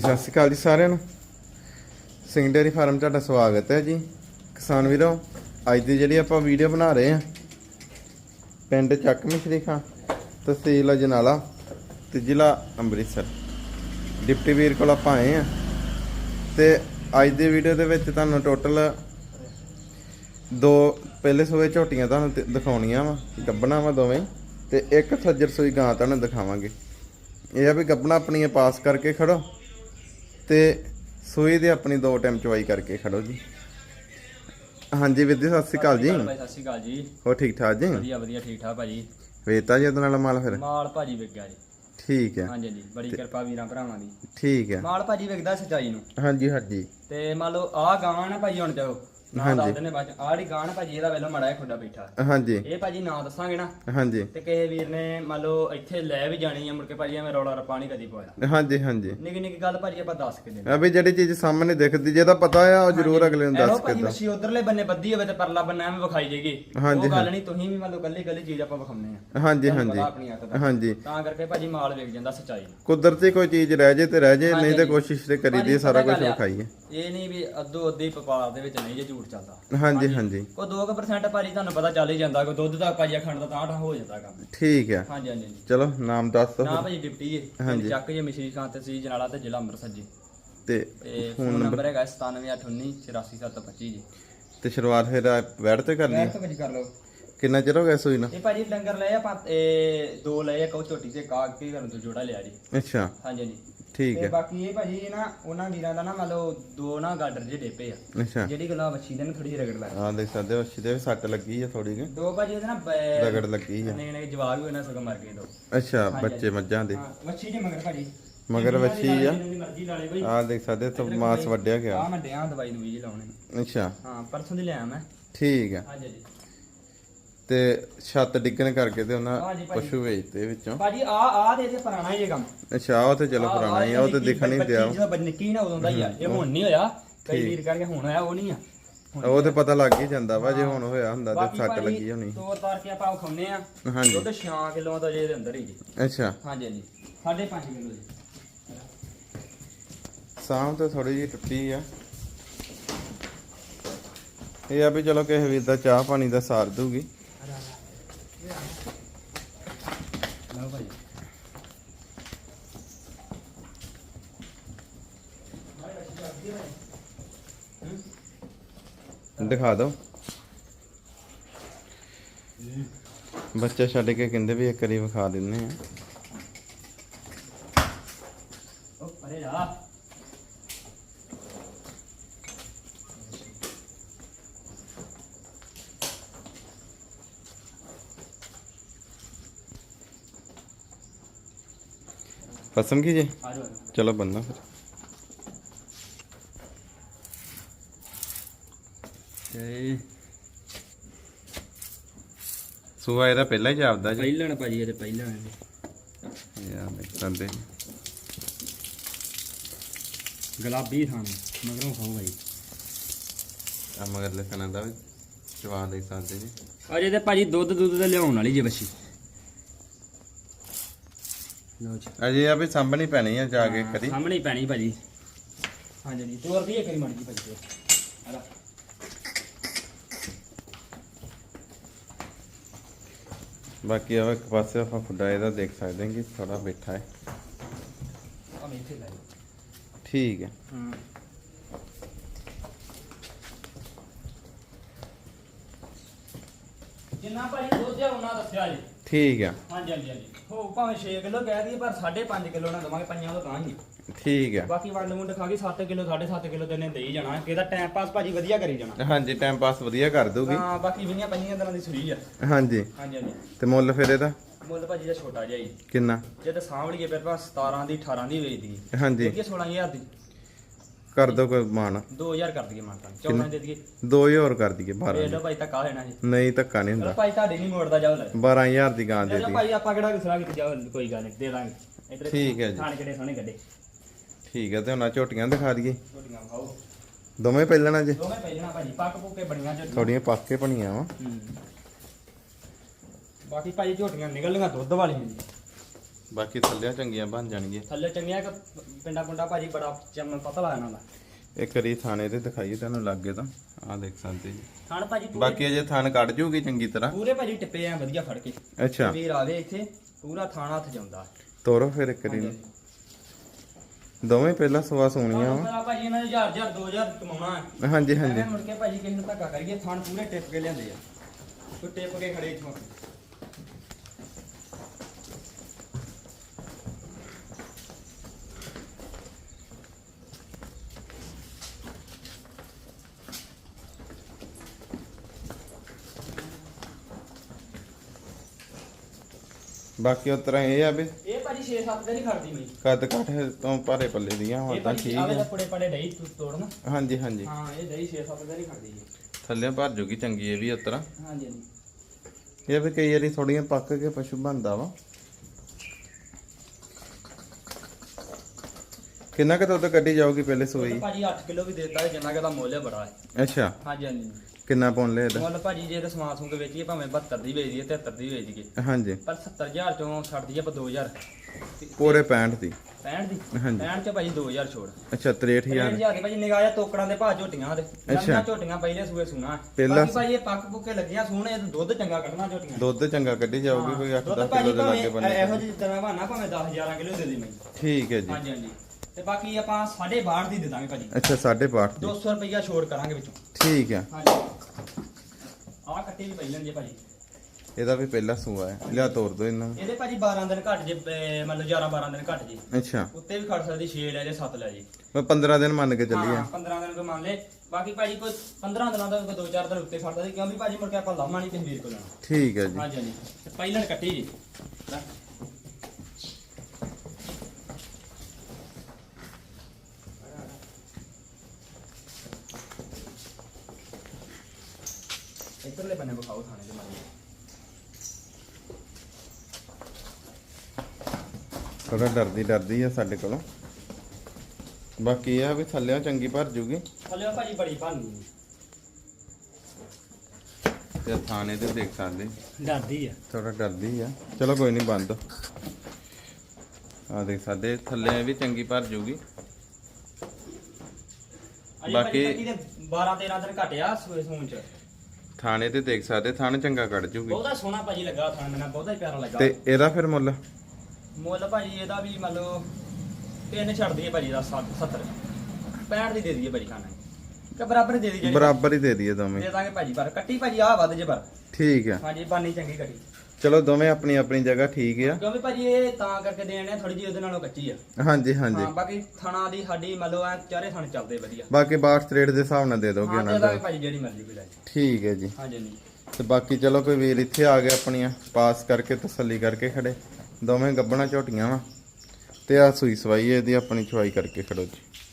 ਸਤਿ ਸ਼੍ਰੀ ਅਕਾਲ ਜੀ ਸਾਰਿਆਂ ਨੂੰ। ਸਿੰਘ ਡੇਅਰੀ ਫਾਰਮ ਤੁਹਾਡਾ ਸਵਾਗਤ ਹੈ ਜੀ। ਕਿਸਾਨ ਵੀਰੋ ਅੱਜ ਦੀ ਜਿਹੜੀ ਆਪਾਂ ਵੀਡੀਓ ਬਣਾ ਰਹੇ ਹਾਂ ਪਿੰਡ ਚੱਕ ਮਿਸ਼ਰੀ ਖਾਂ ਤਹਿਸੀਲ ਅਜਨਾਲਾ ਤੇ ਜ਼ਿਲ੍ਹਾ ਅੰਮ੍ਰਿਤਸਰ। ਡਿਪਟੀ ਵੀਰ ਕੋਲ ਆਪਾਂ ਆਏ ਆ ਤੇ ਅੱਜ ਦੀ ਵੀਡੀਓ ਦੇ ਵਿੱਚ ਤੁਹਾਨੂੰ ਟੋਟਲ ਦੋ ਪਹਿਲੇ ਸੂਏ ਝੋਟੀਆਂ ਤੁਹਾਨੂੰ ਦਿਖਾਉਣੀਆਂ ਵਾ ਗੱਬਣਾ ਵਾ ਦੋਵੇਂ ਹੀ, ਤੇ ਇੱਕ ਸੱਜਰ ਸੂਈ ਗਾਂ ਤੁਹਾਨੂੰ ਦਿਖਾਵਾਂਗੇ। ਇਹ ਆ ਵੀ ਗੱਬਣਾ ਆਪਣੀਆਂ ਪਾਸ ਕਰਕੇ ਖੜੋ। ਤੇ ਸੂਈ ਦੇ ਆਪਣੀ ਦੋ ਟਾਈਮ ਚਵਾਈ ਕਰਕੇ ਖੜੋ ਜੀ। ਹਾਂਜੀ ਵੀਰ ਜੀ ਸਤਿ ਸ਼੍ਰੀ ਅਕਾਲ ਜੀ। ਭਾਈ ਸਤਿ ਸ਼੍ਰੀ ਅਕਾਲ ਜੀ। ਹੋ ਠੀਕ ਠਾਕ ਜੀ? ਵਧੀਆ ਵਧੀਆ ਠੀਕ ਠਾਕ ਭਾਜੀ। ਵੇਤਾ ਜੀ ਉਹਦੇ ਨਾਲ ਮਾਲ ਫਿਰ? ਮਾਲ ਭਾਜੀ ਵਿਕ ਗਿਆ ਜੀ। ਠੀਕ ਹੈ। ਹਾਂਜੀ ਜੀ ਬੜੀ ਕਿਰਪਾ ਵੀਰਾਂ ਭਰਾਵਾਂ ਦੀ। ਠੀਕ ਹੈ। ਮਾਲ ਭਾਜੀ ਵਿਕਦਾ ਸਚਾਈ ਨੂੰ। ਹਾਂਜੀ ਹਾਂਜੀ। ਤੇ ਮੰਨ ਲਓ ਆਹ ਗਾਂ ਨਾ ਭਾਜੀ ਹੁਣ ਜਾਓ ਨਾ ਹਾਂਜੀ। ਦੱਸ ਦਿੰਦੇ ਬਾਅਦ ਚ। ਆਹ ਜਿਹੜੀ ਗਾਂ ਨਾ ਭਾਜੀ ਇਹਦਾ ਵੇਲੋ ਮੜਾ ਖੁੱਡਾ ਬੈਠਾ। ਹਾਂਜੀ। ਇਹ ਭਾਜੀ ਨਾਂ ਦੱਸਾਂਗੇ ਨਾ। ਹਾਂਜੀ। ਤੇ ਕਿਸੇ ਵੀਰ ਨੇ ਮੰਨ ਲਓ ਇੱਥੇ ਲੈ ਵੀ ਜਾਣੀ ਆ ਮੁੜ ਕੇ ਭਾਜੀ ਐਵੇਂ ਰੌਲਾ ਰੱਪਾ ਨਹੀਂ ਕਦੀ ਪਾਇਆ। ਹਾਂਜੀ ਹਾਂਜੀ। ਨਿੱਕੀ ਨਿੱਕੀ ਗੱਲ ਭਾਜੀ ਆਪਾਂ ਦੱਸ ਕੇ ਦੇਣੀ ਆ ਵੀ ਜਿਹੜੀ ਚੀਜ਼ ਸਾਹਮਣੇ ਦਿਖਦੀ ਜਿਹਦਾ ਪਤਾ ਆ ਉਹ ਜ਼ਰੂਰ ਅਗਲੇ ਨੂੰ ਦੱਸ ਕੇ ਭਾਜੀ ਦੋ ਮੱਛੀ ਉਧਰਲੇ ਬੰਨੇ ਬੱਦੀ ਹੋਵੇ ਤੇ ਪਰਲਾ ਬੰਨਾ ਐਵੇਂ ਵਿਖਾਈ ਜੇਗੀ ਹਾਂਜੀ, ਉਹ ਗੱਲ ਨਹੀਂ ਤੁਸੀਂ ਵੀ ਮੰਨ ਲਓ ਕੱਲੀ ਕੱਲੀ ਚੀਜ਼ ਆਪਾਂ ਵਿਖਾਉਂਦੇ ਆ। ਹਾਂਜੀ ਤੁਹਾਨੂੰ ਹਾਂਜੀ। ਆਪਣੀ ਦਾ ਹਾਂਜੀ। ਤਾਂ ਕਰਕੇ ਭਾਜੀ ਮਾਲ ਵਿਕ ਜਾਂਦਾ ਸਚਾਈ। ਨੂੰ ਕੁਦਰਤੀ ਕੋਈ ਚੀਜ਼ ਰਹਿ ਜੇ ਤੇ ਰਹਿ ਜੇ ਨਹੀਂ ਤੇ। ਕੋਸ਼ਿਸ਼ ਤੇ ਕਰੀਦੀ ਹੈ ਸਾਰਾ ਕੁਝ ਵਿਖਾਈਏ। ਇਹ ਨਹੀਂ ਵੀ ਅੱਧੋ ਅੱਧੀ ਪਪਾਰ ਦੇ ਵਿੱਚ ਨਹੀਂ ਜੇ ਝੂਠ ਚੱਲਦਾ। ਹਾਂਜੀ ਹਾਂਜੀ। ਕੋਈ 2% ਭਾਜੀ ਤੁਹਾਨੂੰ ਪਤਾ ਚੱਲ ਹੀ ਜਾਂਦਾ ਕੋਈ ਦੁੱਧ ਦਾ ਭਾਜੀ ਖੰਡ ਦਾ ਤਾਂ ਹੋ ਜਾਂਦਾ ਕੰਮ। ਠੀਕ ਹੈ ਹਾਂਜੀ ਹਾਂਜੀ। ਚਲੋ ਨਾਮ ਦੱਸ ਦਿਓ ਭਾਜੀ ਡਿਪਟੀ ਹੈ ਹਾਂਜੀ। ਚੱਕ ਜੇ ਮਿਸ਼ਰੀ ਖਾਂ ਤਹਿਸੀਲ ਜਨਾਲਾ ਤੇ ਜ਼ਿਲ੍ਹਾ ਅੰਮ੍ਰਿਤਸਰ ਜੀ। ਤੇ ਤੇ ਫੋਨ ਨੰਬਰ ਹੈਗਾ 9781984725 ਜੀ। ਤੇ ਸ਼ੁਰੂਆਤ ਫਿਰ ਵੈੜ ਤੇ ਕਰ ਲਈ ਬੈਠ ਤੋਂ ਕਰ ਲਓ। ਕਿੰਨਾ ਚਿਰ ਹੋ ਗਿਆ ਸੂਈ ਨੂੰ? ਇਹ ਭਾਜੀ ਡੰਗਰ ਲਏ ਆਪਾਂ ਇਹ ਦੋ ਲਏ ਆ ਕੋ ਝੋਟੀ ਤੇ ਕਾਗ ਕੇ ਕਰਨ ਤੋਂ ਜੋੜਾ ਲਿਆ ਜੀ। ਅੱਛਾ। ਹਾਂਜੀ ਹਾਂਜੀ। ਠੀਕ ਤੇ ਹੈ। ਬਾਕੀ ਇਹ ਭਾਜੀ ਇਹ ਨਾ ਉਹਨਾਂ ਵੀਰਾਂ ਦਾ ਨਾ ਮੰਨ ਲਓ ਦੋ ਨਾ ਗਾਡਰ ਜੇ ਡੇਪੇ ਆ। ਅੱਛਾ। ਜਿਹੜੀ ਗੱਲਾਂ ਵੱਛੀ ਦੇ ਨੂੰ ਥੋੜੀ ਰਗੜ ਲੱਗ ਆ ਦੇਖ ਸਕਦੇ ਹੋ ਅੱਛੀ ਤੇ ਵੀ ਸੱਟ ਲੱਗੀ ਆ ਥੋੜੀ ਜਿਹੀ ਦੋ ਭਾਜੀ ਇਹਦੇ ਨਾ ਬ- ਰਗੜ ਲੱਗੀ ਆ। ਨੇ ਨੇ ਜਵਾਬ ਵੀ ਉਹਨਾਂ ਸਗੋਂ ਮਰ ਗਏ ਦੋ। ਅੱਛਾ ਬੱਚੇ ਮੱਝਾਂ ਦੇ। ਹਾਂ ਵੱਛੀ ਦੇ ਮਗਰ ਭਾਜੀ। ਮਗਰ ਵੱਛੀ ਆ। ਮਰਜ਼ੀ ਲਾ ਲੇ ਆ ਦੇਖ ਸਕਦੇ ਤੋਂ ਮਾਸ ਵੱਡਿਆ ਗਿਆ। ਆ ਮੈਂ ਡਿਆਂ ਦਵਾਈ ਦਵਾਈ ਜੀ ਲਾਉਣੇ। ਅੱਛਾ। ਹਾਂ ਪਰਸੋਂ ਦੀ ਲਿਆ ਮੈਂ। ਠੀਕ ਆ। ਹਾਂਜੀ ਜੀ। ਤੇ ਛੱਤ ਡਿੱਗਣ ਕਰਕੇ ਤੇ ਉਹਨਾਂ। ਪਸ਼ੂ ਵੇਚਤੇ ਵਿੱਚੋਂ। ਭਾਜੀ ਆ ਆ ਦੇ ਤੇ ਪੁਰਾਣਾ ਹੀ ਇਹ ਕੰਮ। ਅੱਛਾ ਉਹ ਤੇ ਚਲੋ ਪੁਰਾਣਾ ਹੀ ਆ ਉਹ ਤੇ ਦਿਖਣ ਨਹੀਂ ਦਿਆ। ਜਦੋਂ ਨਿੱਕੀ ਨਾ ਉਦੋਂ ਦਾ ਹੀ ਆ। ਇਹ ਹੁਣ ਨਹੀਂ ਹੋਇਆ। ਕਈ ਵੀਰ ਕਰਕੇ ਹੁਣ ਹੋਇਆ ਉਹ ਨਹੀਂ ਆ। ਉਹ ਤੇ ਪਤਾ ਲੱਗ ਹੀ ਜਾਂਦਾ ਵਾ ਜੇ ਹੁਣ ਹੋਇਆ ਹੁੰਦਾ ਤੇ ਸੱਟ ਲੱਗੀ ਹੋਣੀ। ਤੋਰ ਤਾਰ ਕੇ ਆਪਾਂ ਖਾਉਨੇ ਆ। ਹਾਂਜੀ। ਦੁੱਧ 6 ਕਿਲੋ ਤੋਂ ਜੇ ਦੇ ਅੰਦਰ ਹੀ ਜੀ। ਅੱਛਾ। ਹਾਂਜੀ ਹਾਂਜੀ। 5.5 ਕਿਲੋ ਜੀ। ਸਾਮ ਤੇ ਥੋੜੀ ਜਿਹੀ ਟੁੱਟੀ ਆ। ਇਹ ਆ ਵੀ ਚਲੋ ਕਿਸੇ ਵੀਰ ਦਾ ਚਾਹ ਪਾਣੀ ਦਾ ਸਾਰ ਦੂਗੀ ਲਓ ਭਾਜੀ ਦਿਖਾ ਦਿਓ। ਬੱਚਾ ਛੱਡ ਕੇ ਕਹਿੰਦੇ ਵੀ ਇੱਕ ਵਾਰੀ ਵਿਖਾ ਦਿੰਨੇ ਆ। ਉਹ ਪਰੇ ਜਾ। ਜੇ? ਆ ਜਾਓ ਚਲੋ ਬੰਦਾ ਫਿਰ ਤੇ ਸੂਆ ਇਹਦਾ ਪਹਿਲਾਂ ਹੀ ਜਾਪਦਾ ਜੀ। ਪਹਿਲਣ ਭਾਜੀ ਇਹਦੇ ਪਹਿਲਣ ਇਹਦੇ ਯਾਰ ਦੇਖ ਸਕਦੇ ਗੁਲਾਬੀ ਥਾਂ ਮਗਰੋਂ ਖਾਓ ਭਾਈ। ਆ ਮਗਰ ਲਿਖਣਾ ਦਾ ਵੀ ਚਵਾ ਦੇ ਸਕਦੇ ਜੀ। ਅਜੇ ਤੇ ਭਾਜੀ ਦੁੱਧ ਦੁੱਧ ਤੇ ਲਿਆਉਣ ਵਾਲੀ ਜੇ ਬੱਚੀ। ਲਓ ਜੀ। ਅਜੇ ਆ ਵੀ ਸਾਂਭਣੀ ਪੈਣੀ ਆ ਜਾ ਕੇ ਕਦੀ। ਸਾਹਮਣੇ ਹੀ ਪੈਣੀ ਭਾਜੀ। ਹਾਂਜੀ ਜੀ ਤੋਰ ਦੀ ਕਰੀ ਮੜ ਜੀ ਭਾਜੀ ਆ ਲੈ। ਬਾਕੀ ਆ ਇੱਕ ਪਾਸੇ ਆਪਾਂ ਫੁੱਡਾ ਇਹਦਾ ਦੇਖ ਸਕਦੇ ਹਾਂ ਕਿ ਥੋੜਾ ਬੈਠਾ ਹੈ। ਠੀਕ ਹੈ। ਹਾਂ। ਜਿੰਨਾ ਭਾਜੀ ਦੁੱਧ ਆ ਉਹਨਾਂ ਦੱਸਿਆ ਜੀ। ਠੀਕ ਹਾਂਜੀ ਹਾਂਜੀ ਹਾਂਜੀ। ਹੋ ਭਾਵੇਂ 6 ਕਿਲੋ ਕਹਿ ਦਈਏ ਪਰ 5.5 ਕਿਲੋ ਨਾ ਦਵਾਂਗੇ ਪੰਜਾਂ ਤੋਂ ਤਾਂ ਹੀ। ਠੀਕ ਆ। ਬਾਕੀ ਵੰਡ ਮੁੰਡ ਖਾ ਕੇ 7 ਕਿਲੋ 7.5 ਕਿਲੋ ਦਿਨੇ ਦੇਈ ਜਾਣਾ। ਇਹਦਾ ਟਾਈਮ ਪਾਸ ਭਾਜੀ ਵਧੀਆ ਕਰੀ ਜਾਣਾ। ਹਾਂਜੀ ਟਾਈਮ ਪਾਸ ਵਧੀਆ ਕਰ ਦੂਗੀ ਹਾਂ ਬਾਕੀ ਵੀਆਂ ਪੰਜੀਆਂ ਦਿਨਾਂ ਦੀ ਸੂਈ ਆ। ਹਾਂਜੀ। ਹਾਂਜੀ ਹਾਂਜੀ। ਤੇ ਮੁੱਲ ਫਿਰ ਇਹਦਾ? ਮੁੱਲ ਭਾਜੀ ਦਾ ਛੋਟਾ ਜਿਹਾ ਹੀ। ਕਿੰਨਾ? ਜੇ ਤਾਂ ਸਾਂਭਲੀਏ ਫਿਰ ਆਪਾਂ 17 ਦੀ 18 ਦੀ ਵੇਚ ਦਈਏ ਹਾਂਜੀ। ਦੇਖੀਏ 16000 ਦੀ। ਕਰ ਦੋ ਕੋਈ ਮਾਨ 2000 ਕਰ ਦਈਏ ਮਾਨਤਾ 14 ਦੇ ਦਈਏ। ਦੋ ਹੀ ਹੋਰ ਕਰ ਦਈਏ 12 ਇਹ ਲੋ ਭਾਈ ਤਾਂ ਕਾ ਲੈਣਾ ਜੀ। ਨਹੀਂ ਧੱਕਾ ਨਹੀਂ ਹੁੰਦਾ। ਭਾਈ ਤੁਹਾਡੇ ਨਹੀਂ ਮੋੜਦਾ ਜਾਓ ਲੈ 12000 ਦੀ ਗਾਂ ਦੇ ਦੀ। ਭਾਈ ਆਪਾਂ ਕਿਹੜਾ ਕਿਸਰਾ ਕਿਤੇ ਜਾਓ ਕੋਈ ਗੱਲ ਨਹੀਂ ਦੇ ਦਾਂਗੇ। ਠੀਕ ਹੈ ਜੀ। ਖਾਣ ਕਿਹੜੇ ਸੋਹਣੇ ਗੱਡੇ ਠੀਕ ਹੈ ਤੇ ਆਹ ਝੋਟੀਆਂ ਦਿਖਾ ਦਈਏ। ਛੋਟੀਆਂ ਖਾਓ ਦੋਵੇਂ ਪਹਿਲਣਾ ਜੇ। ਦੋਵੇਂ ਪਹਿਲਾਂ ਭਾਜੀ ਪੱਕ ਪੁੱਕੇ ਬਣੀਆਂ ਝੋਟੀਆਂ। ਥੋੜੀਆਂ ਪੱਕ ਕੇ ਬਣੀਆਂ ਵਾ। ਬਾਕੀ ਭਾਜੀ ਝੋਟੀਆਂ ਨਿਕਲਣੀਆਂ ਦੁੱਧ ਵਾਲੀਆਂ ਜੀ। ਬਾਕੀ ਥੱਲਿਆਂ ਚੰਗੀਆਂ ਬਣ ਜਾਣਗੀਆਂ। ਥੱਲੇ ਚੰਗੀਆਂ ਕਿ ਪਿੰਡਾ ਪੁੰਡਾ ਭਾਜੀ ਬੜਾ ਚਮਨ ਪਤਲਾ ਇਹਨਾਂ ਦਾ। ਇੱਕ ਵਾਰੀ ਥਾਣੇ ਤੇ ਦਿਖਾਈਏ ਤੁਹਾਨੂੰ ਲੱਗੇ ਤਾਂ। ਆਹ ਦੇਖ ਸਕਦੇ ਜੀ। ਥਣ ਭਾਜੀ ਬਾਕੀ ਅਜੇ ਥਾਣ ਕੱਢ ਜੂਗੀ ਚੰਗੀ ਤਰ੍ਹਾਂ। ਪੂਰੇ ਭਾਜੀ ਟਿੱਪੇ ਆ ਵਧੀਆ ਫੜ ਕੇ। ਅੱਛਾ। ਵੀਰ ਆਵੇ ਇੱਥੇ ਪੂਰਾ ਥਾਣਾ ਹੱਥ ਜਾਂਦਾ ਤੋਰੋ ਫਿਰ ਇੱਕ ਵਾਰੀ। ਦੋਵੇਂ ਪਹਿਲਾਂ ਸਵਾ ਸੋਣੀਆਂ ਵਾ। ਪਤਾ ਭਾਜੀ ਇਹਨਾਂ ਨੇ 1000 1000 2000 ਕਮਾਉਣਾ ਹੈ। ਹਾਂਜੀ ਹਾਂਜੀ। ਮੁੜ ਕੇ ਭਾਜੀ ਕਿਸੇ ਨੂੰ ਧੱਕਾ ਕਰੀਏ ਥਣ ਪੂਰੇ ਟਿੱਪ ਕੇ ਲਿਆਂਦੇ ਆ। ਕੋਈ ਟਿੱਪ ਕੇ ਖੜੇ ਇੱਥੋਂ। ਬਾਕੀ ਉਸ ਤਰ੍ਹਾਂ ਇਹ ਆ ਵੀ ਇਹ ਭਾਜੀ 6-7 ਦਿਨ ਹੀ ਖੜਦੀ ਮੈਂ। ਕੱਦ ਕਾਠ ਤੋਂ ਭਾਰੇ ਪੱਲੇ ਦੀਆਂ ਹੁਣ ਇਹ ਤਾਂ ਭਾਜੀ ਠੀਕ ਆਵੇ ਆ। ਤਾਂ ਪੜੇ ਪੜੇ ਡਈ ਤੋੜਨਾ। ਹਾਂਜੀ ਹਾਂਜੀ। ਹਾਂ ਇਹ ਦਹੀਂ 6-7 ਦਿਨ ਹੀ ਖੜਦੀ ਥੱਲੇ ਭਰ ਜੂਗੀ ਚੰਗੀ ਇਹ ਵੀ ਹਾਂਜੀ ਹਾਂਜੀ। ਇਹ ਵੀ ਕਈ ਵਾਰੀ ਥੋੜੀਆਂ ਪੱਕ ਕੇ ਪਸ਼ੂ ਬਣਦਾ ਵਾ। ਕਿੰਨਾ ਕੁ ਦੁੱਧ ਕੱਢੀ ਜਾਊਗੀ ਪਹਿਲੇ ਸੂਈ? ਤਾਂ ਭਾਜੀ 8 ਕਿਲੋ ਵੀ ਦੇਤਾ ਹੈ ਜਿੰਨਾ ਕਿ ਦਾ ਮੁੱਲ ਹੈ ਬੜਾ ਹੈ। ਅੱਛਾ। ਹਾਂਜੀ ਹਾਂਜੀ। ਕਿੰਨਾ ਪਾਉਣ ਲਿਆ ਇਹਦਾ? ਮੁੱਲ ਭਾਜੀ ਜੇ ਤੇ ਸਮਾਨ ਸਮੂਨ ਵੇਚੀਏ ਭਾਵੇਂ 72 ਦੀ ਵੇਚੀਏ 73 ਦੀ ਵੇਚੀਏ ਹਾਂਜੀ। ਪਰ 70000 ਚੋਂ ਛੱਡ ਦਈਏ ਆਪਾਂ 2000 ਪੂਰੇ 65 ਦੀ। 65 ਦੀ? ਹਾਂਜੀ। 65 ਚ ਭਾਜੀ 2000 ਛੋੜ। ਅੱਛਾ 63000 6000 ਦੇ ਭਾਜੀ ਨਿਗਾਹ ਤੋਕੜਾਂ ਦੇ ਭਾਅ ਝੋਟੀਆਂ ਦੇ। ਅੱਛਾ। ਨਵੀਆਂ ਝੋਟੀਆਂ ਪਹਿਲੇ ਸੂਏ ਸੁਣਾ ਪਹਿਲਾ- ਬਾਕੀ ਭਾਜੀ ਇਹ ਪੱਕ ਪੁੱਕੇ ਲੱਗੀਆਂ ਸੋਹਣੇ ਇਹ ਦੁੱਧ ਚੰਗਾ ਕੱਢਣਾ ਝੋਟੀਆਂ। ਦੁੱਧ ਚੰਗਾ ਕੱਢੀ ਜਾਊਗੀ ਕੋਈ 8-10 ਦੁੱਧ ਕਿਲੋ ਦੇ ਲਾਗੇ ਭਾਵੇਂ ਇਹੋ ਬੰਨੇ ਜਿਹੀ ਤਰ੍ਹਾਂ ਬਹਾਨਾ ਭਾਵੇਂ 10 11 ਕਿਲੋ ਦੇ ਦੇ ਮੈਂ ਠੀਕ ਹੈ ਜੀ। ਹਾਂਜੀ ਹਾਂਜੀ। ਤੇ ਬਾਕੀ ਆਪਾਂ 6.5 ਦੀ ਦੇ ਦਾਂਗੇ ਭਾਜੀ। ਅੱਛਾ 8.5 ਦੀ। 200 ਰੁਪਈਆ ਛੋੜ ਕਰਾਂਗੇ ਵਿੱਚੋਂ। ਠੀਕ ਹੈ। ਹਾਂਜੀ। ਆਹ ਕੱਟੀ ਵੀ ਪਹਿਲਾਂ ਜੇ ਭਾਜੀ। ਇਹਦਾ ਵੀ ਪਹਿਲਾ ਸੂਆ ਹੈ। ਲਿਆ ਤੋਰ ਦੋ ਇਹਨਾਂ ਨੂੰ। ਇਹਦੇ ਭਾਜੀ 12 ਦਿਨ ਘੱਟ ਜੇ ਅਹ ਮਤਲਬ 11 12 ਦਿਨ ਘੱਟ ਜੇ। ਅੱਛਾ। ਉੱਤੇ ਵੀ ਖੜ ਸਕਦੀ 6 ਲੈ ਜੇ 7 ਲੈ ਜੇ। ਮੈਂ 15 ਦਿਨ ਮੰਨ ਕੇ ਚੱਲੀਏ ਹਾਂ 15 ਦਿਨ ਕੋ ਮੰਨ ਲੈ। ਬਾਕੀ ਭਾਜੀ ਕੋਈ 15 ਦਿਨਾਂ ਦਾ ਕੋਈ 2-4 ਦਿਨ ਉੱਤੇ ਖੜਦਾ ਸੀ ਕਿਉਂਕਿ ਭਾਜੀ ਮੁੜ ਕੇ ਆਪਾਂ ਲਾਮਾ ਨਹੀਂ ਕਿਸੇ ਵੀਰ ਕੋਲ ਲੈਣਾ ਠੀਕ ਹੈ ਜੀ। ਹਾਂਜੀ ਹਾਂਜੀ। ਤੇ ਪਹਿਲਾਂ ਕੱਟੀ ਜੀ। ਲੈ। ਇੱਧਰਲੇ ਬੰਨੇ ਵਿਖਾਓ ਥਾਣੇ ਦੇ ਮਾਰੀ ਥੋੜਾ ਡਰਦੀ ਡਰਦੀ ਆ ਸਾਡੇ ਕੋਲੋਂ। ਬਾਕੀ ਇਹ ਆ ਵੀ ਥੱਲਿਆਂ ਚੰਗੀ ਭਰ ਜੂਗੀ। ਥੱਲੇ ਭਾਜੀ ਬੜੀ ਭਾਨੀ ਤੇ ਥਾਣੇ ਤੇ ਦੇਖ ਸਕਦੇ। ਡਰਦੀ ਆ। ਥੋੜਾ ਡਰਦੀ ਆ। ਚਲੋ ਕੋਈ ਨਹੀਂ ਬੰਦ। ਆ ਦੇਖ ਸਕਦੇ ਥੱਲੇ ਵੀ ਚੰਗੀ ਭਰ ਜੂਗੀ। ਬਾਕੀ- ਬਾਕੀ ਦੇ 12 13 ਦਿਨ ਘਟਿਆ ਸੂਏ ਸੂਣ ਚ। ਥਾਣੇ ਤੇ ਦੇਖ ਸਕਦੇ ਥਾਣ ਚੰਗਾ ਕੱਢ ਜੂਗੀ। ਬਹੁਤਾ ਸੋਹਣਾ ਭਾਜੀ ਲੱਗਾ ਥਾਣ ਮੈਨੂੰ ਬਹੁਤਾ ਹੀ ਪਿਆਰਾ ਲੱਗਾ। ਤੇ ਇਹਦਾ ਫਿਰ ਮੁੱਲ? ਮੁੱਲ ਭਾਜੀ ਇਹਦਾ ਵੀ ਮੰਨ ਲਓ ਤਿੰਨ ਛੱਡ ਦਈਏ ਭਾਜੀ ਦਾ 70 65 ਦੀ ਦੇ ਦਈਏ ਭਾਜੀ ਖਾਣਾ ਕਿ ਬਰਾਬਰ ਦੇ ਦਈਏ ਬਰਾਬਰ ਹੀ ਦੇ ਦਈਏ ਦੋਵੇਂ। ਦੇ ਦਾਂਗੇ ਭਾਜੀ ਪਰ ਕੱਟੀ ਭਾਜੀ ਆ ਵੱਧ ਜੇ ਪਰ। ਠੀਕ ਆ ਹਾਂਜੀ ਬਾਨੀ ਚੰਗੀ ਕੱਟੀ। ਚਲੋ ਦੋਵੇਂ ਆਪਣੀ ਆਪਣੀ ਜਗ੍ਹਾ ਠੀਕ ਆ। ਕਿਉਂਕਿ ਭਾਜੀ ਇਹ ਤਾਂ ਕਰਕੇ ਦੇਣ ਥੋੜੀ ਜਿਹੀ ਉਹਦੇ ਨਾਲੋਂ ਕੱਚੀ ਆ। ਹਾਂਜੀ ਹਾਂਜੀ। ਹਾਂ ਬਾਕੀ ਥਣਾ ਦੀ ਸਾਡੀ ਲਓ ਐ ਚਾਰੇ ਥਣ ਚੱਲਦੇ ਵਧੀਆ। ਬਾਕੀ ਬਾਕਸ ਰੇਟ ਦੇ ਹਿਸਾਬ ਨਾਲ ਦੇ ਦੋਗੇ ਉਹਨਾਂ ਦੇ ਭਾਜੀ ਜਿਹੜੀ ਮਰਜ਼ੀ ਕੋਈ ਲੈ। ਠੀਕ ਹੈ ਜੀ। ਹਾਂਜੀ। ਤੇ ਬਾਕੀ ਚਲੋ ਕੋਈ ਵੀਰ ਇੱਥੇ ਆ ਗਿਆ ਆਪਣੀਆਂ ਪਾਸ ਕਰਕੇ ਤਸੱਲੀ ਕਰਕੇ ਖੜੇ। ਦੋਵੇਂ ਗੱਬਣਾ ਝੋਟੀਆਂ ਵਾ। ਤੇ ਆ ਸੂਈ ਸਵਾਈ ਇਹਦੀ ਆਪਣੀ ਚੁਆਈ ਕਰਕੇ ਖੜੋ ਜੀ।